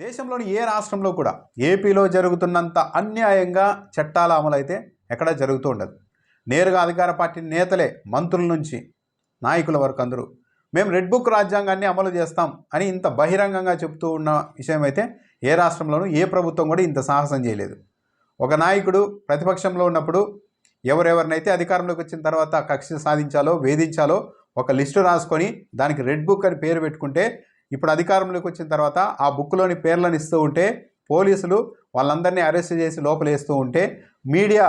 దేశంలోని ఏ రాష్ట్రంలో కూడా ఏపీలో జరుగుతున్నంత అన్యాయంగా చట్టాల అమలు అయితే ఎక్కడా జరుగుతూ ఉండదు. నేరుగా అధికార పార్టీ నేతలే మంత్రుల నుంచి నాయకుల వరకు అందరూ మేము రెడ్ బుక్ రాజ్యాంగాన్ని అమలు చేస్తాం అని ఇంత బహిరంగంగా చెబుతూ ఉన్న విషయం అయితే ఏ రాష్ట్రంలోనూ ఏ ప్రభుత్వం కూడా ఇంత సాహసం చేయలేదు. ఒక నాయకుడు ప్రతిపక్షంలో ఉన్నప్పుడు ఎవరెవరినైతే అధికారంలోకి వచ్చిన తర్వాత కక్ష సాధించాలో వేధించాలో ఒక లిస్టు రాసుకొని దానికి రెడ్ బుక్ అని పేరు పెట్టుకుంటే ఇప్పుడు అధికారంలోకి వచ్చిన తర్వాత ఆ బుక్లోని పేర్లను ఇస్తూ ఉంటే పోలీసులు వాళ్ళందరినీ అరెస్ట్ చేసి లోపలేస్తూ ఉంటే మీడియా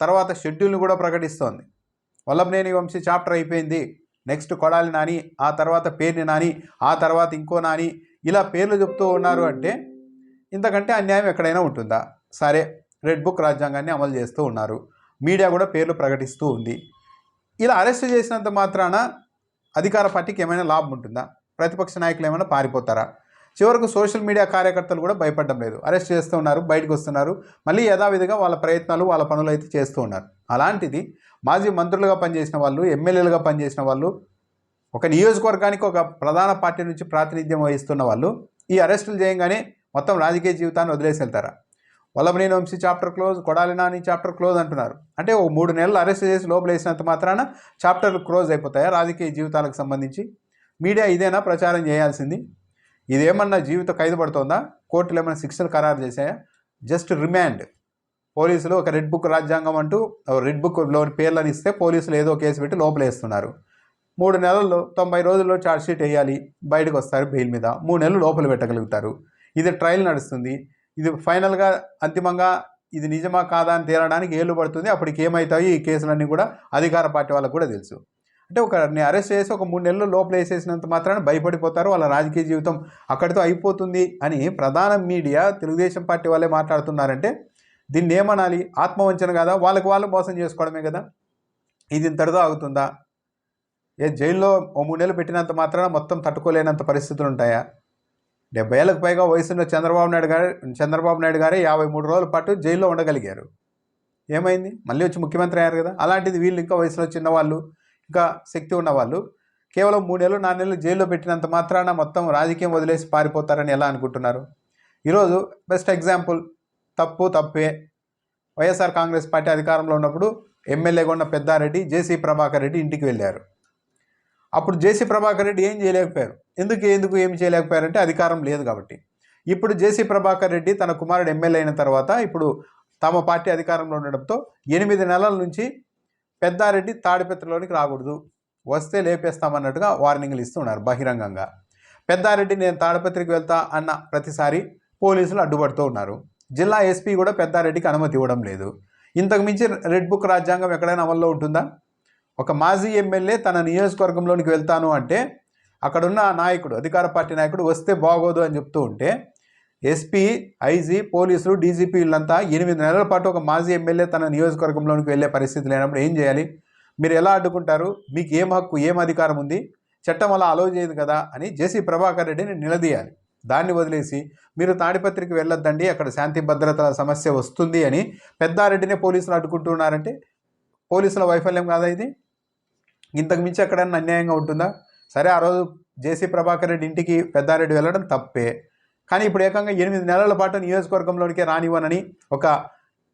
తర్వాత షెడ్యూల్ని కూడా ప్రకటిస్తోంది. వల్లభనేని వంశీ చాప్టర్ అయిపోయింది. నెక్స్ట్ కొడాలి నాని ఆ తర్వాత పేరుని నాని ఆ తర్వాత ఇంకో నాని ఇలా పేర్లు చెప్తూ ఉన్నారు అంటే ఇంతకంటే అన్యాయం ఎక్కడైనా ఉంటుందా? సరే రెడ్ బుక్ రాజ్యాంగాన్ని అమలు చేస్తూ ఉన్నారు. మీడియా కూడా పేర్లు ప్రకటిస్తూ ఉంది. ఇలా అరెస్ట్ చేసినంత మాత్రాన అధికార పార్టీకి ఏమైనా లాభం ఉంటుందా? ప్రతిపక్ష నాయకులు ఏమైనా పారిపోతారా? చివరకు సోషల్ మీడియా కార్యకర్తలు కూడా భయపడడం లేదు. అరెస్ట్ చేస్తూ ఉన్నారు బయటకు వస్తున్నారు. మళ్ళీ యథావిధిగా వాళ్ళ ప్రయత్నాలు వాళ్ళ పనులు అయితే చేస్తూ ఉన్నారు. అలాంటిది మాజీ మంత్రులుగా పనిచేసిన వాళ్ళు ఎమ్మెల్యేలుగా పనిచేసిన వాళ్ళు ఒక నియోజకవర్గానికి ఒక ప్రధాన పార్టీ నుంచి ప్రాతినిధ్యం వహిస్తున్న వాళ్ళు ఈ అరెస్టులు చేయగానే మొత్తం రాజకీయ జీవితాన్ని వదిలేసి వెళ్తారా? Vallabhaneni Vamsi chapter close Kodali Nani chapter close అంటున్నారు. అంటే ఓ మూడు నెలలు అరెస్ట్ చేసి లోపలేసినంత మాత్రాన చాప్టర్లు క్లోజ్ అయిపోతాయా రాజకీయ జీవితాలకు సంబంధించి? మీడియా ఇదేనా ప్రచారం చేయాల్సింది? ఇదేమన్నా జీవిత ఖైదు పడుతుందా? కోర్టులు ఏమైనా శిక్షలు ఖరారు చేశాయా? Just remand. పోలీసులు ఒక రెడ్ బుక్ రాజ్యాంగం అంటూ రెడ్ బుక్లోని పేర్లను ఇస్తే పోలీసులు ఏదో కేసు పెట్టి లోపలేస్తున్నారు. మూడు నెలల్లో తొంభై రోజుల్లో ఛార్జ్షీట్ వేయాలి బయటకు వస్తారు బెయిల్ మీద. మూడు నెలలు లోపల పెట్టగలుగుతారు. ఇది ట్రయల్ నడుస్తుంది. ఇది ఫైనల్గా అంతిమంగా ఇది నిజమా కాదా అని తేలడానికి ఏళ్ళు పడుతుంది. అప్పటికి ఏమవుతాయి ఈ కేసులన్నీ కూడా అధికార పార్టీ వాళ్ళకు కూడా తెలుసు. అంటే ఒక అరెస్ట్ చేసి ఒక మూడు నెలలు లోపల వేసేసినంత మాత్రాన భయపడిపోతారు. వాళ్ళ రాజకీయ జీవితం అక్కడితో అయిపోతుంది అని ప్రధాన మీడియా తెలుగుదేశం పార్టీ వాళ్ళే మాట్లాడుతున్నారంటే దీన్ని ఏమనాలి? ఆత్మవంచన కదా? వాళ్ళకి వాళ్ళు మోసం చేసుకోవడమే కదా? ఇది ఇంతటితో ఆగుతుందా ఏ జైల్లో ఓ మూడు నెలలు పెట్టినంత మాత్రాన మొత్తం తట్టుకోలేనంత పరిస్థితులు ఉంటాయా? డెబ్బై ఏళ్ళకు పైగా వయసున్న చంద్రబాబు నాయుడు గారు చంద్రబాబు నాయుడు గారే యాభై మూడు రోజుల పాటు జైల్లో ఉండగలిగారు. ఏమైంది? మళ్ళీ వచ్చి ముఖ్యమంత్రి అయ్యారు కదా? అలాంటిది వీళ్ళు ఇంకా వయసులో చిన్నవాళ్ళు. ఇంకా శక్తి ఉన్నవాళ్ళు. కేవలం మూడు నెలలు నాలుగు నెలలు జైల్లో పెట్టినంత మాత్రాన మొత్తం రాజకీయం వదిలేసి పారిపోతారని ఎలా అనుకుంటున్నారు? ఈరోజు బెస్ట్ ఎగ్జాంపుల్ తప్పు తప్పే. వైఎస్ఆర్ కాంగ్రెస్ పార్టీ అధికారంలో ఉన్నప్పుడు ఎమ్మెల్యేగా ఉన్న పెద్దారెడ్డి జేసీ ప్రభాకర్ రెడ్డి ఇంటికి వెళ్ళారు. అప్పుడు జేసీ ప్రభాకర్ రెడ్డి ఏం చేయలేకపోయారు? ఎందుకు ఎందుకు ఏం చేయలేకపోయారంటే అధికారం లేదు కాబట్టి. ఇప్పుడు జేసీ ప్రభాకర్ రెడ్డి తన కుమారుడు ఎమ్మెల్యే అయిన తర్వాత ఇప్పుడు తమ పార్టీ అధికారంలో ఉండడంతో ఎనిమిది నెలల నుంచి పెద్దారెడ్డి తాడిపత్రిలోనికి రాకూడదు. వస్తే లేపేస్తామన్నట్టుగా వార్నింగ్లు ఇస్తున్నారు బహిరంగంగా. పెద్దారెడ్డి నేను తాడపత్రికి వెళ్తా అన్న ప్రతిసారి పోలీసులు అడ్డుపడుతూ ఉన్నారు. జిల్లా ఎస్పీ కూడా పెద్దారెడ్డికి అనుమతి ఇవ్వడం లేదు. ఇంతకు మించి రెడ్ బుక్ రాజ్యాంగం ఎక్కడైనా అమల్లో ఉంటుందా? ఒక మాజీ ఎమ్మెల్యే తన నియోజకవర్గంలోనికి వెళ్తాను అంటే అక్కడున్న నాయకుడు అధికార పార్టీ నాయకుడు వస్తే బాగోదు అని చెప్తూ ఉంటే ఎస్పీ ఐజీ పోలీసులు డీజీపీ వీళ్ళంతా ఎనిమిది నెలల పాటు ఒక మాజీ ఎమ్మెల్యే తన నియోజకవర్గంలోనికి వెళ్ళే పరిస్థితి లేనప్పుడు ఏం చేయాలి? మీరు ఎలా అడ్డుకుంటారు? మీకు ఏం హక్కు ఏం అధికారం ఉంది? చట్టం అలా అలో చేయదు కదా అని జేసీ ప్రభాకర్ రెడ్డిని నిలదీయాలి. దాన్ని వదిలేసి మీరు తాడిపత్రికి వెళ్ళొద్దండి అక్కడ శాంతి భద్రతల సమస్య వస్తుంది అని పెద్దారెడ్డినే పోలీసులు అడ్డుకుంటున్నారంటే పోలీసుల వైఫల్యం కాదా ఇది? ఇంతకు మించి ఎక్కడన్నా అన్యాయంగా ఉంటుందా? సరే ఆ రోజు జేసీ ప్రభాకర్ రెడ్డి ఇంటికి పెద్దారెడ్డి వెళ్ళడం తప్పే. కానీ ఇప్పుడు ఏకంగా ఎనిమిది నెలల పాటు నియోజకవర్గంలోనికే రానివ్వనని ఒక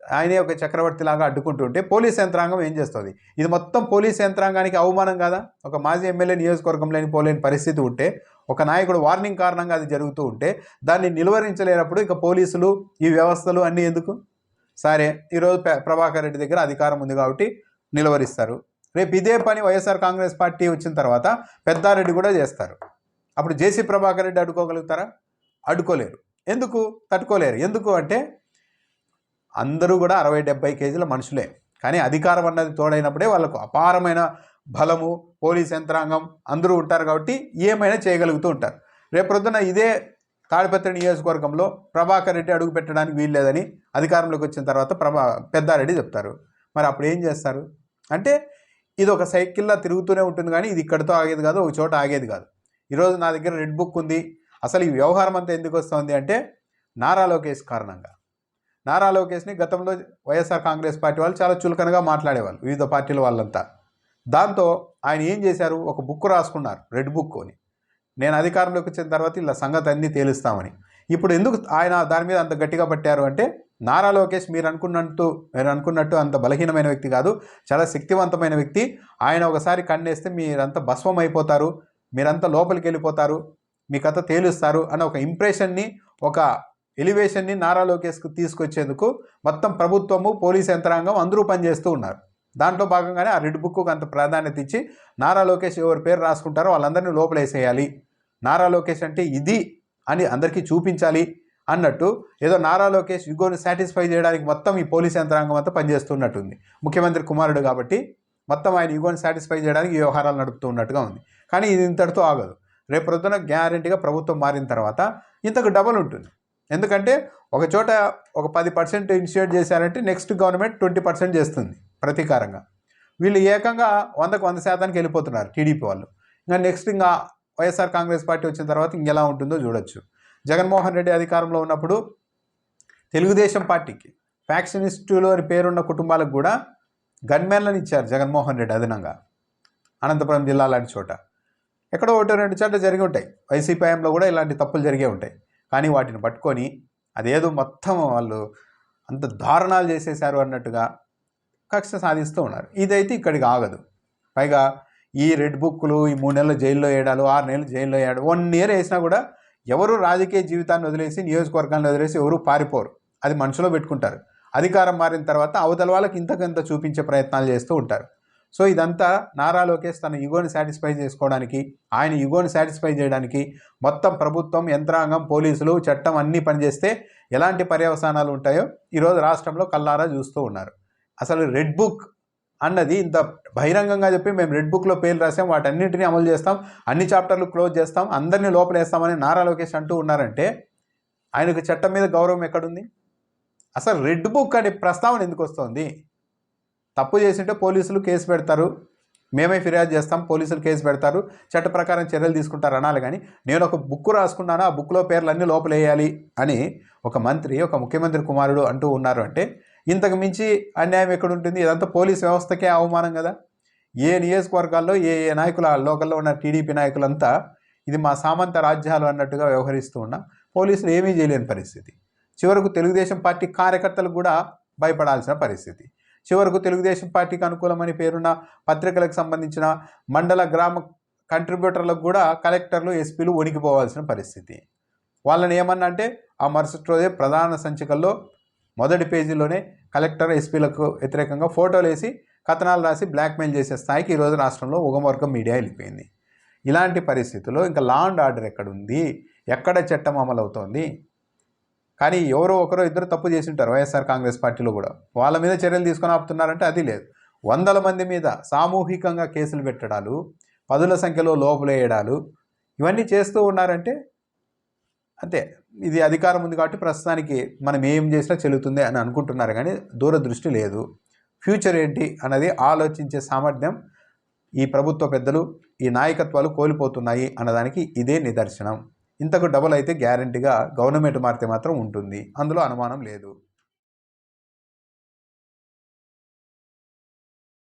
ఆయనే ఒక చక్రవర్తిలాగా అడ్డుకుంటుంటే పోలీస్ యంత్రాంగం ఏం చేస్తుంది? ఇది మొత్తం పోలీస్ యంత్రాంగానికి అవమానం కదా? ఒక మాజీ ఎమ్మెల్యే నియోజకవర్గం లేని పోలేని పరిస్థితి ఉంటే ఒక నాయకుడు వార్నింగ్ కారణంగా అది జరుగుతూ ఉంటే దాన్ని నిలువరించలేనప్పుడు ఇక పోలీసులు ఈ వ్యవస్థలు అన్నీ ఎందుకు? సరే ఈరోజు ప్రభాకర్ రెడ్డి దగ్గర అధికారం ఉంది కాబట్టి నిలువరిస్తారు. రేపు ఇదే పని వైఎస్ఆర్ కాంగ్రెస్ పార్టీ వచ్చిన తర్వాత పెద్దారెడ్డి కూడా చేస్తారు. అప్పుడు జేసీ ప్రభాకర్ రెడ్డి అడ్డుకోగలుగుతారా? అడ్డుకోలేరు. ఎందుకు? తట్టుకోలేరు. ఎందుకు అంటే అందరూ కూడా అరవై డెబ్బై కేజీల మనుషులే. కానీ అధికారం అన్నది తోడైనప్పుడే వాళ్ళకు అపారమైన బలము పోలీస్ యంత్రాంగం అందరూ ఉంటారు కాబట్టి ఏమైనా చేయగలుగుతూ ఉంటారు. రేపొద్దున ఇదే తాడిపత్రి నియోజకవర్గంలో ప్రభాకర్ రెడ్డి అడుగు పెట్టడానికి వీల్లేదని అధికారంలోకి వచ్చిన తర్వాత ప్రభా పెద్దారెడ్డి చెప్తారు. మరి అప్పుడు ఏం చేస్తారు? అంటే ఇది ఒక సైకిల్లా తిరుగుతూనే ఉంటుంది కానీ ఇది ఇక్కడితో ఆగేది కాదు ఒక చోట ఆగేది కాదు. ఈరోజు నా దగ్గర రెడ్ బుక్ ఉంది. అసలు ఈ వ్యవహారం అంతా ఎందుకు వస్తుంది అంటే నారా లోకేష్ కారణంగా. నారా లోకేష్ని గతంలో వైఎస్ఆర్ కాంగ్రెస్ పార్టీ వాళ్ళు చాలా చులకనగా మాట్లాడేవాళ్ళు వివిధ పార్టీల వాళ్ళంతా. దాంతో ఆయన ఏం చేశారు? ఒక బుక్ రాసుకున్నారు రెడ్ బుక్ అని. నేను అధికారంలోకి వచ్చిన తర్వాత ఇలా సంగతి అన్నీ తేలుస్తామని. ఇప్పుడు ఎందుకు ఆయన దాని మీద అంత గట్టిగా పట్టారు అంటే నారా లోకేష్ మీరు అనుకున్నట్టు మీరు అనుకున్నట్టు అంత బలహీనమైన వ్యక్తి కాదు చాలా శక్తివంతమైన వ్యక్తి. ఆయన ఒకసారి కన్నేస్తే మీరంతా భస్వం అయిపోతారు మీరంతా లోపలికి వెళ్ళిపోతారు. మీ కథ తేలుస్తారు అనే ఒక ఇంప్రెషన్ని ఒక ఎలివేషన్ని నారా లోకేష్కు తీసుకొచ్చేందుకు మొత్తం ప్రభుత్వము పోలీస్ యంత్రాంగం అందరూ పనిచేస్తూ ఉన్నారు. దాంట్లో భాగంగానే ఆ రెడ్ బుక్కు అంత ప్రాధాన్యత ఇచ్చి నారా లోకేష్ ఎవరి పేరు రాసుకుంటారో వాళ్ళందరినీ లోపలేసేయాలి. నారా లోకేష్ అంటే ఇది అని అందరికీ చూపించాలి అన్నట్టు ఏదో నారా లోకేష్ ఇగోని సాటిస్ఫై చేయడానికి మొత్తం ఈ పోలీస్ యంత్రాంగం అంతా పనిచేస్తున్నట్టుంది. ముఖ్యమంత్రి కుమారుడు కాబట్టి మొత్తం ఆయన ఇగోని సాటిస్ఫై చేయడానికి వ్యవహారాలు నడుపుతూ ఉన్నట్టుగా ఉంది. కానీ ఇది ఇంతటితో ఆగదు. రేపు ప్రొద్దున గ్యారంటీగా ప్రభుత్వం మారిన తర్వాత ఇంతకు డబల్ ఉంటుంది. ఎందుకంటే ఒక చోట ఒక పది పర్సెంట్ ఇనిషియేట్ చేశారంటే నెక్స్ట్ గవర్నమెంట్ ట్వంటీ పర్సెంట్ చేస్తుంది ప్రతీకారంగా. వీళ్ళు ఏకంగా వందకు వంద శాతానికి వెళ్ళిపోతున్నారు టీడీపీ వాళ్ళు. ఇంకా నెక్స్ట్ ఇంకా వైఎస్ఆర్ కాంగ్రెస్ పార్టీ వచ్చిన తర్వాత ఇంకెలా ఉంటుందో చూడొచ్చు. జగన్మోహన్ రెడ్డి అధికారంలో ఉన్నప్పుడు తెలుగుదేశం పార్టీకి ఫ్యాక్షనిస్టులు అని పేరున్న కుటుంబాలకు కూడా గన్మెన్లను ఇచ్చారు జగన్మోహన్ రెడ్డి అదనంగా. అనంతపురం జిల్లా లాంటి చోట. ఎక్కడో ఒకటి రెండు చోట్ల జరిగి ఉంటాయి. వైసీపీ హయాంలో కూడా ఇలాంటి తప్పులు జరిగే ఉంటాయి. కానీ వాటిని పట్టుకొని అదేదో మొత్తం వాళ్ళు అంత దారుణాలు చేసేశారు అన్నట్టుగా కక్ష సాధిస్తూ ఉన్నారు. ఇదైతే ఇక్కడికి ఆగదు. పైగా ఈ రెడ్ బుక్లు ఈ మూడు నెలలు జైల్లో వేయడాలు ఆరు నెలలు జైల్లో వేయడం వన్ ఇయర్ వేసినా కూడా ఎవరు రాజకీయ జీవితాన్ని వదిలేసి నియోజకవర్గాన్ని వదిలేసి ఎవరు పారిపోరు. అది మనసులో పెట్టుకుంటారు. అధికారం మారిన తర్వాత అవతల వాళ్ళకి ఇంతకంత చూపించే ప్రయత్నాలు చేస్తూ ఉంటారు. సో ఇదంతా నారా లోకేష్ తన యుగోని సాటిస్ఫై చేసుకోవడానికి ఆయన యుగోని సాటిస్ఫై చేయడానికి మొత్తం ప్రభుత్వం యంత్రాంగం పోలీసులు చట్టం అన్నీ పనిచేస్తే ఎలాంటి పర్యవసానాలు ఉంటాయో ఈరోజు రాష్ట్రంలో కల్లారా చూస్తూ ఉన్నారు. అసలు రెడ్ బుక్ అన్నది ఇంత బహిరంగంగా చెప్పి మేము రెడ్ బుక్లో పేర్లు రాసాం వాటన్నింటినీ అమలు చేస్తాం అన్ని చాప్టర్లు క్లోజ్ చేస్తాం అందరినీ లోపలేస్తామని నారా లోకేష్ అంటూ ఉన్నారంటే ఆయనకు చట్టం మీద గౌరవం ఎక్కడుంది? అసలు రెడ్ బుక్ అనే ప్రస్తావన ఎందుకు వస్తుంది? తప్పు చేసింటే పోలీసులు కేసు పెడతారు. మేమే ఫిర్యాదు చేస్తాం పోలీసులు కేసు పెడతారు. చట్ట ప్రకారం చర్యలు తీసుకుంటారు అనాలి కానీ నేను ఒక బుక్ రాసుకున్నాను ఆ బుక్లో పేర్లు అన్నీ లోపలేయాలి అని ఒక మంత్రి ఒక ముఖ్యమంత్రి కుమారుడు అంటూ ఉన్నారు అంటే ఇంతకు మించి అన్యాయం ఎక్కడుంటుంది? ఇదంతా పోలీస్ వ్యవస్థకే అవమానం కదా. ఏ నియోజకవర్గాల్లో ఏ ఏ నాయకులు ఆ లోకల్లో ఉన్న టీడీపీ నాయకులంతా ఇది మా సామంత రాజ్యాలు అన్నట్టుగా వ్యవహరిస్తూ ఉన్నా పోలీసులు ఏమీ చేయలేని పరిస్థితి. చివరకు తెలుగుదేశం పార్టీ కార్యకర్తలు కూడా భయపడాల్సిన పరిస్థితి. చివరకు తెలుగుదేశం పార్టీకి అనుకూలమని పేరున్న పత్రికలకు సంబంధించిన మండల గ్రామ కంట్రిబ్యూటర్లకు కూడా కలెక్టర్లు ఎస్పీలు వణికిపోవాల్సిన పరిస్థితి. వాళ్ళని ఏమన్నా అంటే ఆ మరుసటి రోజే ప్రధాన సంచికల్లో మొదటి పేజీలోనే కలెక్టర్ ఎస్పీలకు వ్యతిరేకంగా ఫోటోలు వేసి కథనాలు రాసి బ్లాక్మెయిల్ చేసే స్థాయికి ఈరోజు రాష్ట్రంలో ఉగమవర్గం మీడియా వెళ్ళిపోయింది. ఇలాంటి పరిస్థితుల్లో ఇంకా లా అండ్ ఆర్డర్ ఎక్కడుంది? ఎక్కడ చట్టం అమలు అవుతోంది కానీ ఎవరో ఒకరో ఇద్దరు తప్పు చేసి ఉంటారు వైఎస్ఆర్ కాంగ్రెస్ పార్టీలో కూడా. వాళ్ళ మీద చర్యలు తీసుకొని ఆపుతున్నారంటే అది లేదు. వందల మంది మీద సామూహికంగా కేసులు పెట్టడాలు పదుల సంఖ్యలో లోపలేయడాలు ఇవన్నీ చేస్తూ ఉన్నారంటే అంతే. ఇది అధికారం ఉంది కాబట్టి ప్రస్తుతానికి మనం ఏం చేసినా చెల్లుతుంది అని అనుకుంటున్నారు కానీ దూరదృష్టి లేదు. ఫ్యూచర్ ఏంటి అన్నది ఆలోచించే సామర్థ్యం ఈ ప్రభుత్వ పెద్దలు ఈ నాయకత్వాలు కోల్పోతున్నాయి అన్నదానికి ఇదే నిదర్శనం. ఇంతకు డబుల్ అయితే గ్యారంటీగా గవర్నమెంట్ మారితే మాత్రం ఉంటుంది. అందులో అనుమానం లేదు.